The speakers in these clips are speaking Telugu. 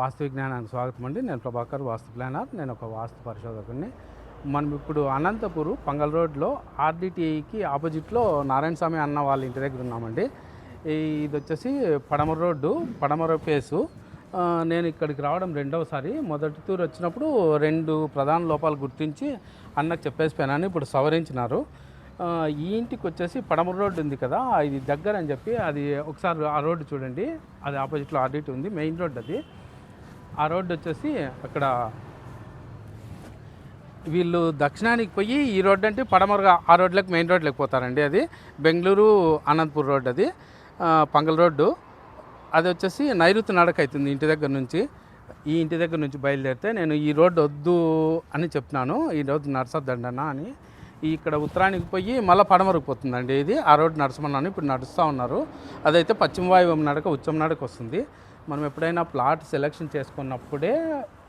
వాస్తు విజ్ఞానానికి స్వాగతం అండి. నేను ప్రభాకర్ వాస్తు ప్లానర్. నేను ఒక వాస్తు పరిశోధకుని. మనం ఇప్పుడు అనంతపూర్ పంగల్ రోడ్లో ఆర్డిటిఐకి ఆపోజిట్లో నారాయణ స్వామి అన్న వాళ్ళ ఇంటి దగ్గర ఉన్నామండి. ఇది వచ్చేసి పడమర రోడ్డు పడమర పేసు నేను ఇక్కడికి రావడం రెండవసారి. మొదటి తూరు వచ్చినప్పుడు రెండు ప్రధాన లోపాలు గుర్తించి అన్నకు చెప్పేసిపోయానని ఇప్పుడు సవరించినారు. ఈ ఇంటికి వచ్చేసి పడమర రోడ్డు ఉంది కదా ఇది దగ్గర అని చెప్పి అది ఒకసారి ఆ రోడ్డు చూడండి. అది ఆపోజిట్లో ఆర్డిట్ ఉంది మెయిన్ రోడ్ అది. ఆ రోడ్డు వచ్చేసి అక్కడ వీళ్ళు దక్షిణానికి పోయి ఈ రోడ్డు అంటే పడమరగా ఆ రోడ్లకు మెయిన్ రోడ్లోకి పోతారండి అది. బెంగళూరు అనంతపూర్ రోడ్ అది. Fungal road. అది వచ్చేసి నైరుతి నడక అవుతుంది ఇంటి దగ్గర నుంచి. ఈ ఇంటి దగ్గర నుంచి బయలుదేరితే నేను ఈ రోడ్డు వద్దు అని చెప్తున్నాను. ఈ రోడ్డు నడసద్దండనా అని. ఇక్కడ ఉత్తరానికి పోయి మళ్ళీ పడమరకు పోతుందండి ఇది. ఆ రోడ్డు నడచమన్నాను. ఇప్పుడు నడుస్తూ ఉన్నారు. అదైతే పశ్చిమ వాయువం నడక ఉచ్చం నడక వస్తుంది. మనం ఎప్పుడైనా ప్లాట్ సెలెక్షన్ చేసుకున్నప్పుడే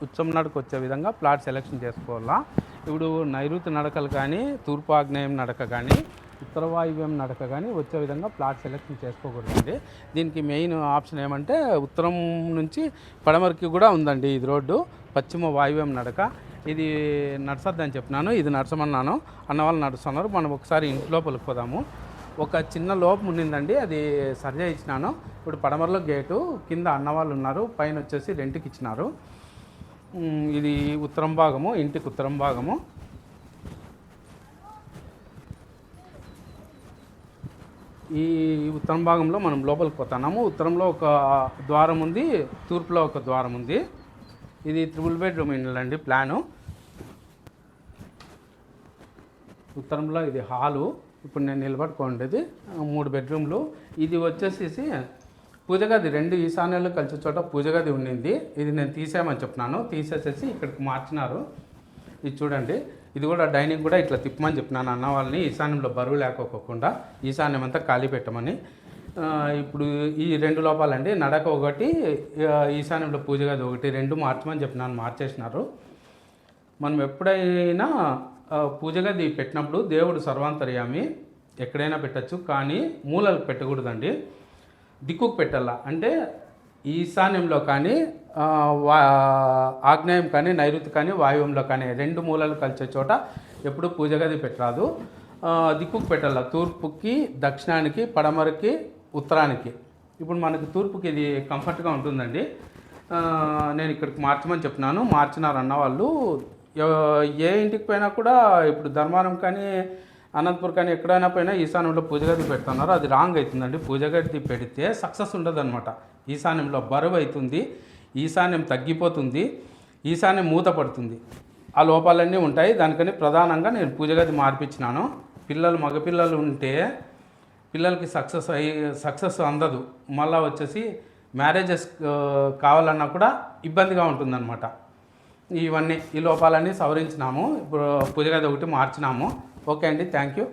ఉచ్చం నడక వచ్చే విధంగా ప్లాట్ సెలెక్షన్ చేసుకోవాలా? ఇప్పుడు నైరుతి నడకలు కానీ తూర్పు ఆగ్నేయం నడక కానీ ఉత్తర వాయువ్యం నడక కానీ వచ్చే విధంగా ప్లాట్ సెలెక్షన్ చేసుకోకూడదండి. దీనికి మెయిన్ ఆప్షన్ ఏమంటే ఉత్తరం నుంచి పడమరకి కూడా ఉందండి ఇది రోడ్డు. పశ్చిమ వాయువ్యం నడక. ఇది నడసద్దని చెప్పినాను ఇది నడసమన్నాను అన్న వాళ్ళు నడుస్తున్నారు. మనం ఒకసారి ఇంటి లోపలికి పోదాము. ఒక చిన్న లోపం ఉండిందండి అది సర్జా ఇచ్చినాను. ఇప్పుడు పడమరలో గేటు కింద అన్నవాళ్ళు ఉన్నారు పైన వచ్చేసి రెంట్కి ఇచ్చినారు. ఇది ఉత్తరం భాగము ఇంటికి ఉత్తరం భాగము. ఈ ఉత్తరం భాగంలో మనం లోపలికి పోతున్నాము. ఉత్తరంలో ఒక ద్వారం ఉంది తూర్పులో ఒక ద్వారం ఉంది. ఇది త్రిబుల్ బెడ్రూమ్ ఇల్లు అండి ప్లాను. ఉత్తరంలో ఇది హాలు. ఇప్పుడు నేను నిలబడుకోండేది మూడు బెడ్రూమ్లు. ఇది వచ్చేసేసి పూజ గది రెండు ఈశాన్యాలు కలిసి చోట పూజ గది ఉండింది. ఇది నేను తీసేయమని చెప్తున్నాను. తీసేసేసి ఇక్కడికి మార్చినారు. ఇది చూడండి. ఇది కూడా డైనింగ్ కూడా ఇట్లా తిప్పమని చెప్పినాను అన్న వాళ్ళని ఈశాన్యంలో బరువు లేకోకుండా ఈశాన్యం అంతా ఖాళీ పెట్టమని. ఇప్పుడు ఈ రెండు లోపాలండి. నడక ఒకటి ఈశాన్యంలో పూజ గది ఒకటి రెండు మార్చమని చెప్పినాను మార్చేసినారు. మనం ఎప్పుడైనా పూజగా పూజ గది పెట్టినప్పుడు దేవుడు సర్వాంతర్యామి ఎక్కడైనా పెట్టచ్చు కానీ మూలలకు పెట్టకూడదండి. దిక్కుకు పెట్టాలా. అంటే ఈశాన్యంలో కానీ వా ఆగ్నేయం కానీ నైరుతి కానీ వాయువంలో కానీ రెండు మూలలు కలిసే చోట ఎప్పుడు పూజ గది పెట్టరాదు. దిక్కుకు పెట్టాల. తూర్పుకి దక్షిణానికి పడమరకి ఉత్తరానికి. ఇప్పుడు మనకి తూర్పుకి ఇది కంఫర్ట్గా ఉంటుందండి. నేను ఇక్కడికి మార్చమని చెప్పినాను మార్చినారన్న వాళ్ళు ఏ ఇంటికి పోయినా కూడా ఇప్పుడు ధర్మారం కానీ అనంతపూర్ కానీ ఎక్కడైనా పోయినా ఈశాన్యంలో పూజ గది పెడుతున్నారు. అది రాంగ్ అవుతుందండి. పూజ గది పెడితే సక్సెస్ ఉండదన్నమాట. ఈశాన్యంలో బరువు అవుతుంది ఈశాన్యం తగ్గిపోతుంది ఈశాన్యం మూత పడుతుంది. ఆ లోపాలన్నీ ఉంటాయి. దానికని ప్రధానంగా నేను పూజ గది మార్పించినాను. పిల్లలు మగపిల్లలు ఉంటే పిల్లలకి సక్సెస్ అయ్యి సక్సెస్ అందదు. మళ్ళీ వచ్చేసి మ్యారేజెస్ కావాలన్నా కూడా ఇబ్బందిగా ఉంటుందన్నమాట. ఇవన్నీ ఈ లోపాలన్నీ సవరించినాము. ఇప్పుడు పూజ ఒకటి మార్చినాము. ఓకే అండి థ్యాంక్ యూ.